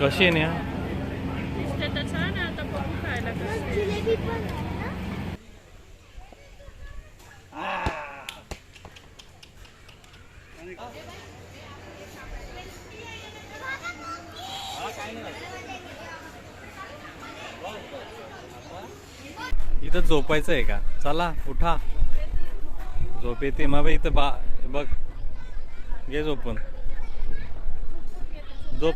कशी आहे ना इथं झोपायचं आहे का? चला उठा. झोप येते. मग इथं बा बघ. घे झोपून झोप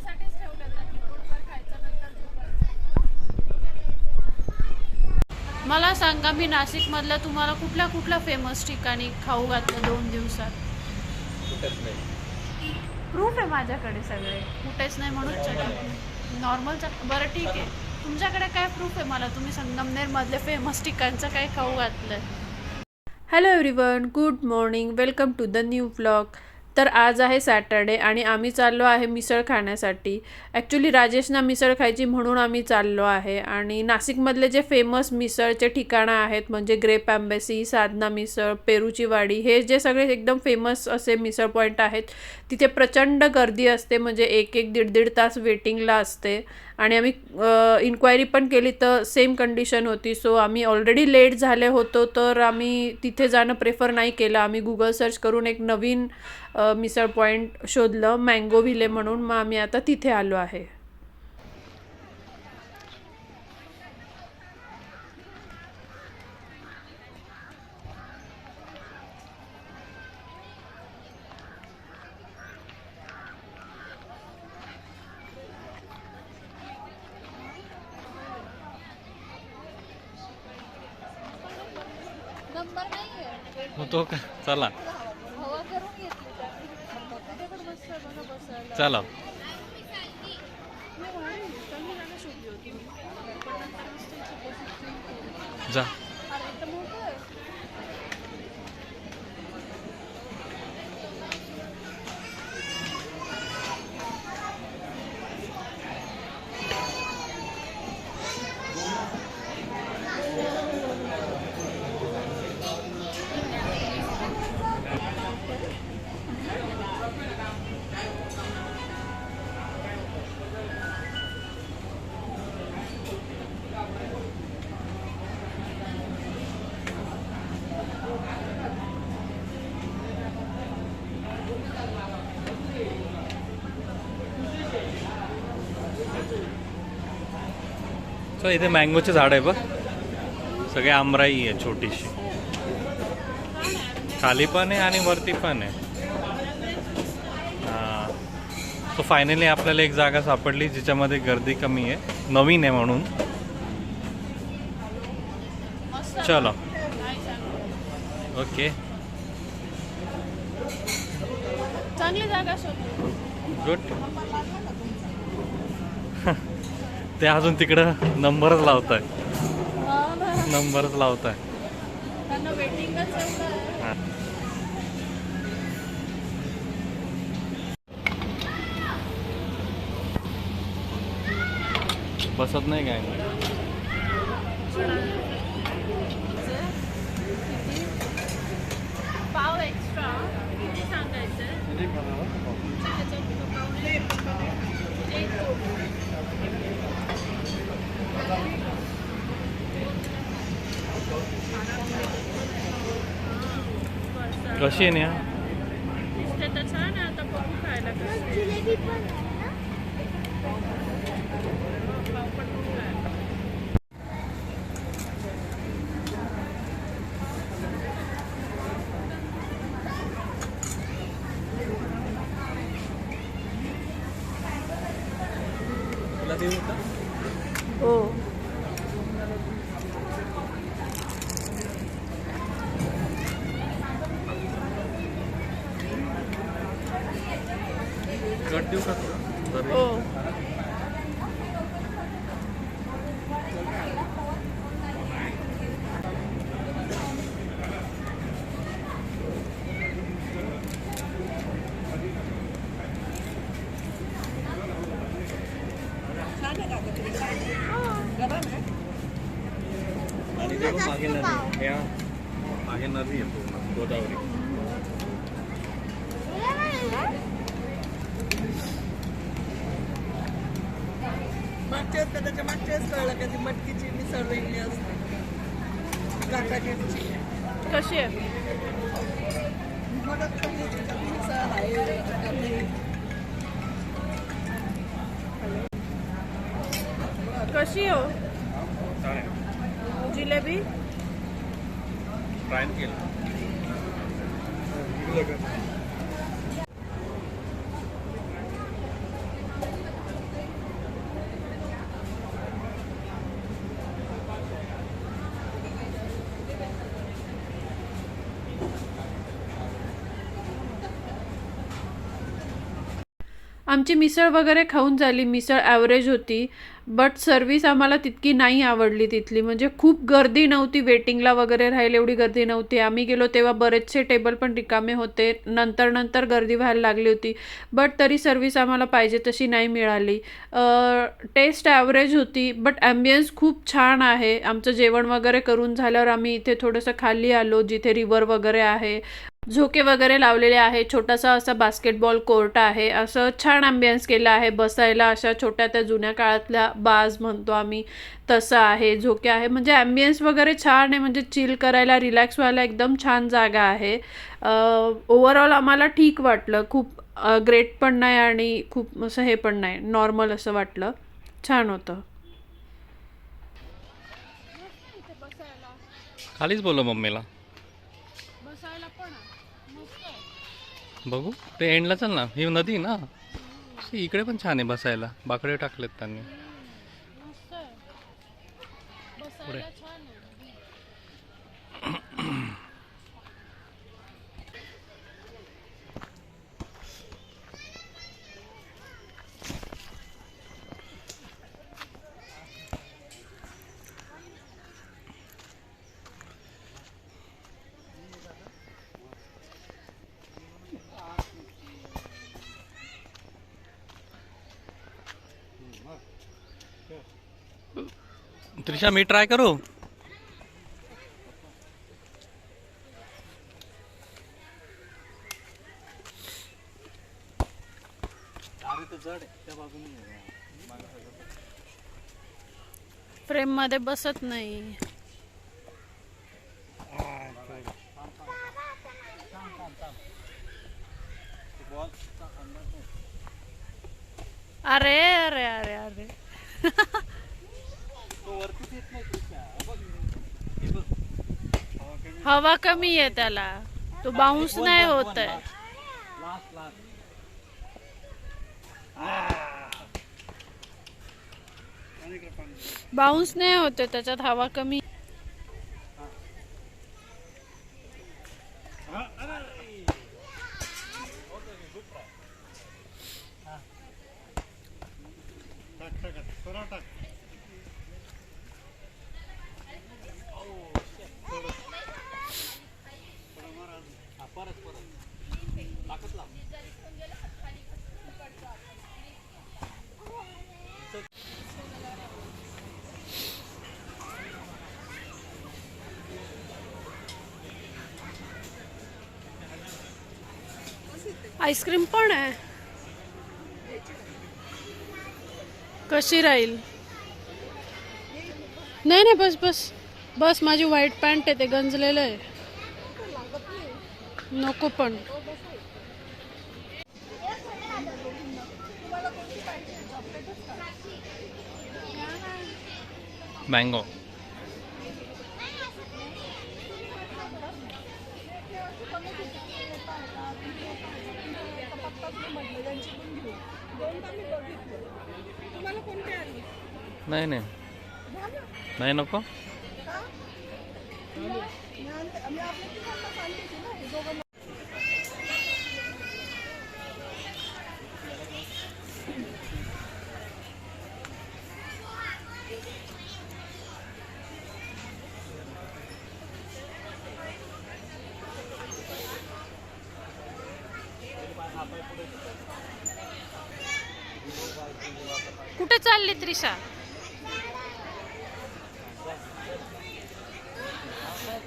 मला सांगा मी नाशिक मधल्या तुम्हाला कुठल्या कुठल्या फेमस ठिकाणी खाऊ घातलं दोन दिवसात? प्रूफ आहे माझ्याकडे सगळे. कुठेच नाही म्हणून नॉर्मल बरं ठीक आहे. तुमच्याकडे काय प्रूफ आहे मला? तुम्ही संगमनेर मधले फेमस ठिकाणचं काय खाऊ घातलंय? Hello everyone good morning welcome to the new vlog तर आज आहे सॅटर्डे आणि आम्ही चाललो आहे मिसळ खाण्यासाठी. ॲक्च्युली राजेशना मिसळ खायची म्हणून आम्ही चाललो आहे आणि नाशिकमधले जे फेमस मिसळचे ठिकाणं आहेत म्हणजे ग्रेप ॲम्बेसी साधना मिसळ पेरूची वाडी हे जे सगळे एकदम फेमस असे मिसळ पॉईंट आहेत तिथे प्रचंड गर्दी असते म्हणजे एक एक दीड दीड तास वेटिंगला असते. आणि आम्ही इन्क्वायरी पण केली तर सेम कंडिशन होती. सो आम्ही ऑलरेडी लेट झाले होतो तर आम्ही तिथे जाणं प्रेफर नाही केलं. आम्ही गुगल सर्च करून एक नवीन मिसळ पॉईंट शोधलं मँगो व्हिले म्हणून. मग आम्ही आता तिथे आलो आहे. नंबर नाही मग तो का चला. हवा करून घेतली चला. चल इथे मँगोचे झाड आहे बघ. सगळे आमराई आहे छोटीशी. खाली पण आहे आणि वरती पण आहे. हां. सो फायनली आपल्याला एक जागा सापडली जिच्यामध्ये गर्दी कमी आहे. नवीन आहे म्हणून. चलो. ओके. चांगली जागा गुड ते अजून तिकडं नंबरच लावत आहे हा. नंबरच लावत आहे. बसत नाही काय? कशी आहे ना deu 14. वेळेस कळलं का? ती मटकीची मिसळ वेगळी असते. काकाकीची कशी आहे? मदत मिसळ कशी हो? जिलेबी? ट्राय केलं आमची मिसळ वगैरे खाऊन झाली मिसळ ॲव्हरेज होती बट सर्विस आम्हाला तितकी नाही आवडली तिथली. म्हणजे खूप गर्दी नव्हती वेटिंगला वगैरे राहील एवढी गर्दी नव्हती. आम्ही गेलो तेव्हा बरेचसे टेबल पण रिकामे होते. नंतर नंतर गर्दी व्हायला लागली होती. बट तरी सर्विस आम्हाला पाहिजे तशी नाही मिळाली. टेस्ट ॲव्हरेज होती बट ॲम्बियन्स खूप छान आहे. आमचं जेवण वगैरे करून झाल्यावर आम्ही इथे थोडंसं खाली आलो जिथे रिवर वगैरे आहे. झोके वगैरे लावलेले आहे. छोटासा असा बास्केटबॉल कोर्ट आहे. असं छान अम्बियन्स केलं आहे. बसायला अशा छोट्या त्या जुन्या काळातल्या बाज म्हणतो आम्ही तसं आहे. झोके आहे. म्हणजे ॲम्बियन्स वगैरे छान आहे. म्हणजे चिल करायला रिलॅक्स व्हायला एकदम छान जागा आहे. ओवरऑल आम्हाला ठीक वाटलं. खूप ग्रेट पण नाही आणि खूप असं हे पण नाही. नॉर्मल असं वाटलं. छान होतं. खालीच बोललो मम्मीला बसायला पण बघू. ते एंडला चल ना. ही नदी ना. इकडे पण छान आहे बसायला. बाकडे टाकलेत त्यांनी. पुढे. त्रिशा मी ट्राय करू? फ्रेममध्ये बसत नाही. अरे अरे अरे अरे हवा कमी आहे त्याला. तो बाउन्स नाही होत आहे. बाउन्स नाही होते त्याच्यात हवा कमी आईस्क्रीम पण आहे. कशी राहील? नाही नाही बस बस. बस माझी व्हाईट पॅन्ट आहे ते गंजलेलं आहे. नको पण. मँगो नाही नाही. नाही नको.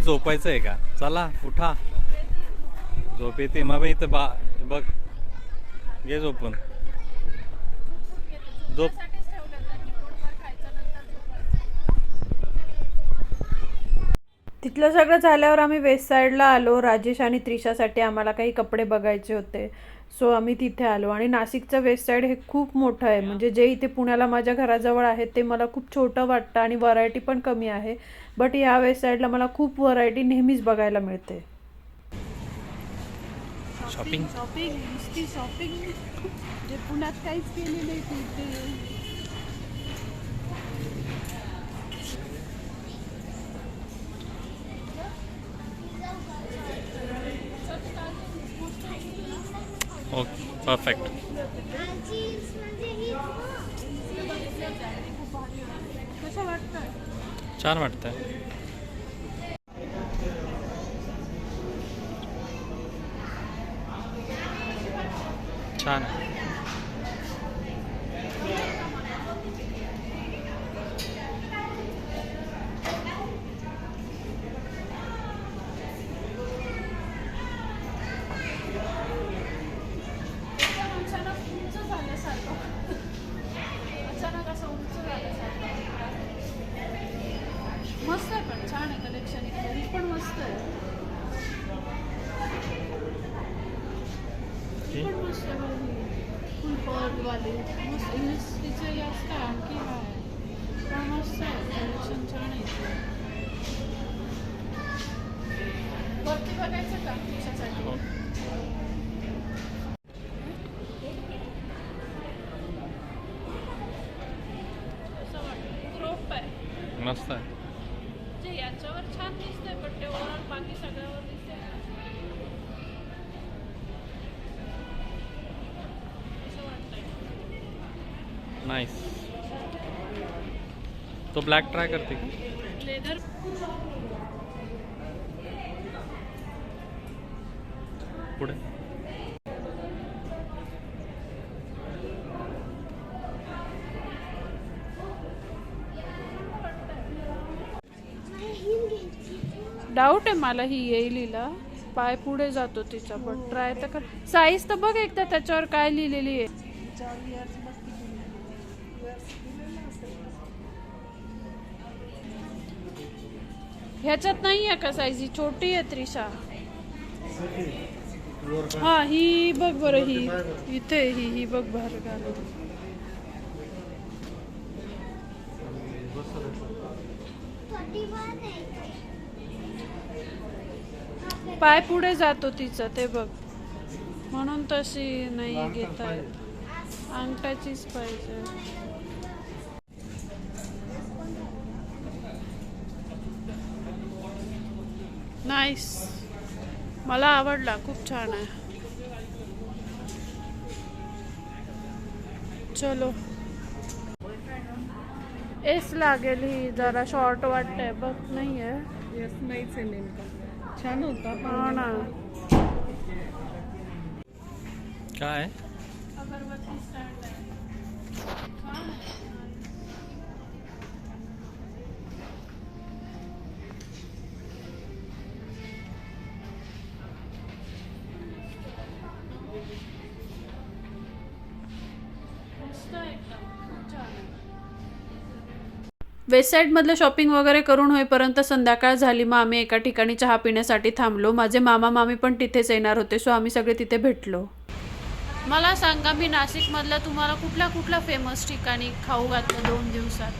इथं झोपायचं आहे का? चला उठा. झोप येते मग इथं बा बघ. घे झोपून. झोप तिथलं सगळं झाल्यावर आम्ही वेस्ट साईडला आलो. राजेश आणि त्रिशासाठी आम्हाला काही कपडे बघायचे होते. सो आम्ही तिथे आलो. आणि नाशिकचं वेस्ट साईड हे खूप मोठं आहे. म्हणजे जे इथे पुण्याला माझ्या घराजवळ आहे ते मला खूप छोटं वाटतं आणि व्हरायटी पण कमी आहे. बट या वेस्ट साईडला मला खूप व्हरायटी नेहमीच बघायला मिळते. शॉपिंग शॉपिंग नुसती शॉपिंग जे पुण्यात काहीच केली नाही ती ते ओके परफेक्ट छान वाटतं छान वाटतंय छान आहे एकदम अचानक उंच झाल्यासारखं अचानक असं उंच झाल्यासारखं मस्त आहे पण छान आहे कलेक्शन ही पण मस्त आहे ही पण मस्त आहे फुल पर्लवाली मस्त इंग्लिश तिचे जास्त आहे आणखी काय पण मस्त आहे कलेक्शन छान आहे इथे. वरती बघायचं का तिच्यासाठी असं वाटतं. क्रोप आहे. मस्त आहे. म्हणजे याच्यावर छान दिसतंय पण ते ओव्हरऑल बाकी सगळ्यावर वाटतंय. नाईस तो ब्लॅक ट्राय करते की? लेदर पुढे. डाऊट आहे मला ही येईल हिला पाय पुढे जातो तिचा पण ट्राय तर कर. साईज तर बघ एकदा त्याच्यावर काय लिहिलेली आहे. ह्याच्यात नाही आहे का साईज ही? छोटी आहे त्रिशा. हा ही बघ बरं ही. इथे ही ही बघ बाहेर घालून पाय पुढे जातो तिचा ते बघ. म्हणून तशी नाही घेता येत. अंगठाचीच पाहिजे. Nice. मला आवडला खूप छान आहे. चलो. एस लागेल ही जरा शॉर्ट वाटतंय बघ नाही आहे येस नाहीच आहे नेमका. छान होता पण हा ना. काय? अगरबत्ती स्टँड मस्त आहे एकदम खूप छान आहे वेस्ट साईडमधलं शॉपिंग वगैरे करून होईपर्यंत संध्याकाळ झाली. मग आम्ही एका ठिकाणी चहा पिण्यासाठी थांबलो. माझे मामा मामी पण तिथेच येणार होते सो आम्ही सगळे तिथे भेटलो. मला सांगा मी नाशिकमधल्या तुम्हाला कुठल्या कुठल्या फेमस ठिकाणी खाऊ घातलं दोन दिवसात?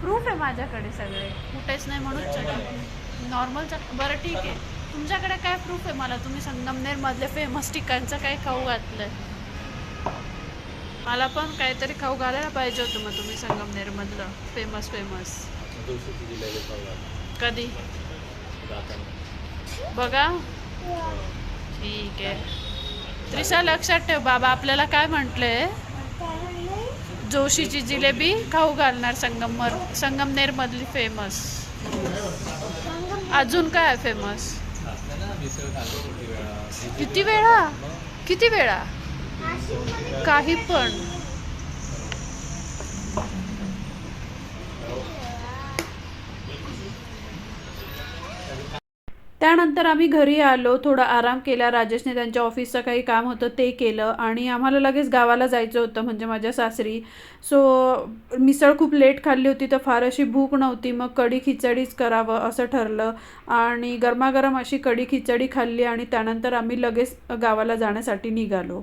प्रूफ आहे माझ्याकडे सगळे. कुठेच नाही म्हणून नॉर्मल बरं ठीक आहे. तुमच्याकडे काय प्रूफ आहे? मला तुम्ही संगमनेरमधले फेमस ठिकाणचं काय खाऊ घातलंय? मला पण काहीतरी खाऊ घालायला पाहिजे होतं मग तुम्ही संगमनेरमधलं. फेमस फेमस कधी? बघा. ठीक आहे. त्रिशा लक्षात ठेव बाबा आपल्याला काय म्हटलंय जोशीची जिलेबी खाऊ घालणार संगमवर संगमनेर मधली फेमस अजून काय फेमस किती वेळा? किती वेळा? काही पण. त्यानंतर आम्ही घरी आलो थोडा आराम केला. राजेशने त्यांच्या ऑफिसचं काही काम होतं ते केलं आणि आम्हाला लगेच गावाला जायचं होतं म्हणजे माझ्या सासरी. सो मिसळ खूप लेट खाल्ली होती तर फार अशी भूक नव्हती. मग कढी खिचडीच करावं असं ठरलं आणि गरमागरम अशी कढी खिचडी खाल्ली आणि त्यानंतर आम्ही लगेच गावाला जाण्यासाठी निघालो.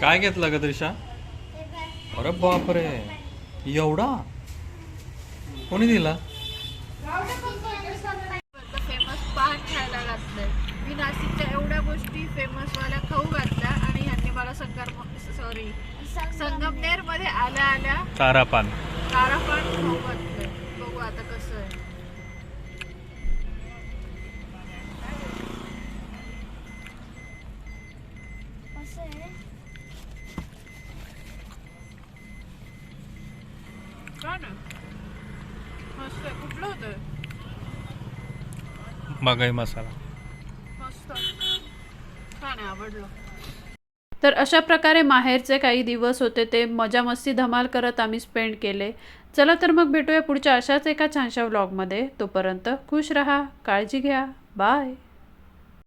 काय घेतलं ग त्रिशा? अरे बापरे. एवढा? कोणी दिला? फेमस पान खायला घातलंय मी नाशिकच्या एवढ्या गोष्टी फेमस वाल्या खाऊ घातल्या आणि ह्यांनी मला संगम सॉरी संगमनेरमध्ये आल्या आल्या तारापान कारा पान खाऊ घातलंय बघू आता कसं आहे. कुठलं होतं? मसाला. मस्त. छान आहे आवडलं. तर अशा प्रकारे माहेरचे काही दिवस होते ते मजा मस्ती धमाल करत आम्ही स्पेंड केले. चला तर मग भेटूया पुढच्या अशाच एका छानशा व्लॉगमध्ये तोपर्यंत खुश रहा काळजी घ्या. बाय